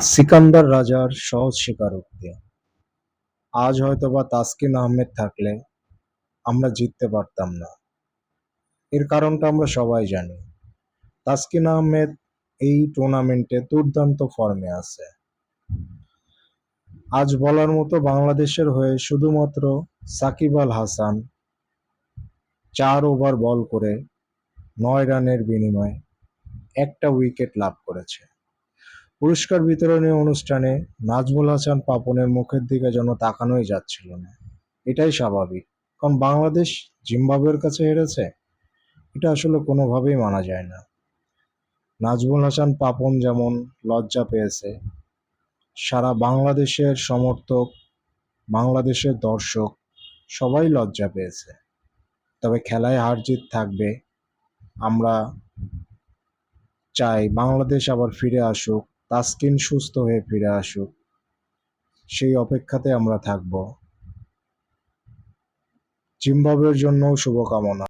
সিকান্দার রাজার সহজ স্বীকারোক্তি। আজ হয়তোবা তাসকিন আহমেদ থাকলে আমরা জিততে পারতাম না। এর কারণটা আমরা সবাই জানি। তাসকিন আহমেদ এই টুর্নামেন্টে দুর্দান্ত ফর্মে আছে। আজ বলার মতো বাংলাদেশের হয়ে শুধুমাত্র সাকিব আল হাসান চার ওভার বল করে নয় রানের বিনিময়ে একটা উইকেট লাভ করেছে। পুরস্কার বিতরণী অনুষ্ঠানে নাজমুল হাসান পাপনের মুখের দিকে যেন তাকানোই যাচ্ছিল না। এটাই স্বাভাবিক, কারণ বাংলাদেশ জিম্বাবুয়ের কাছে হেরেছে। এটা আসলে কোনোভাবেই মানা যায় না। নাজমুল হাসান পাপন যেমন লজ্জা পেয়েছে, সারা বাংলাদেশের সমর্থক, বাংলাদেশের দর্শক সবাই লজ্জা পেয়েছে। তবে খেলায় হার জিত থাকবে, আমরা চাই বাংলাদেশ আবার ফিরে আসুক। তাসকিন সুস্থ হয়ে ফিরে আসুক। সেই অপেক্ষাতে আমরা থাকব। জিম্বাবুয়ের জন্যও শুভকামনা।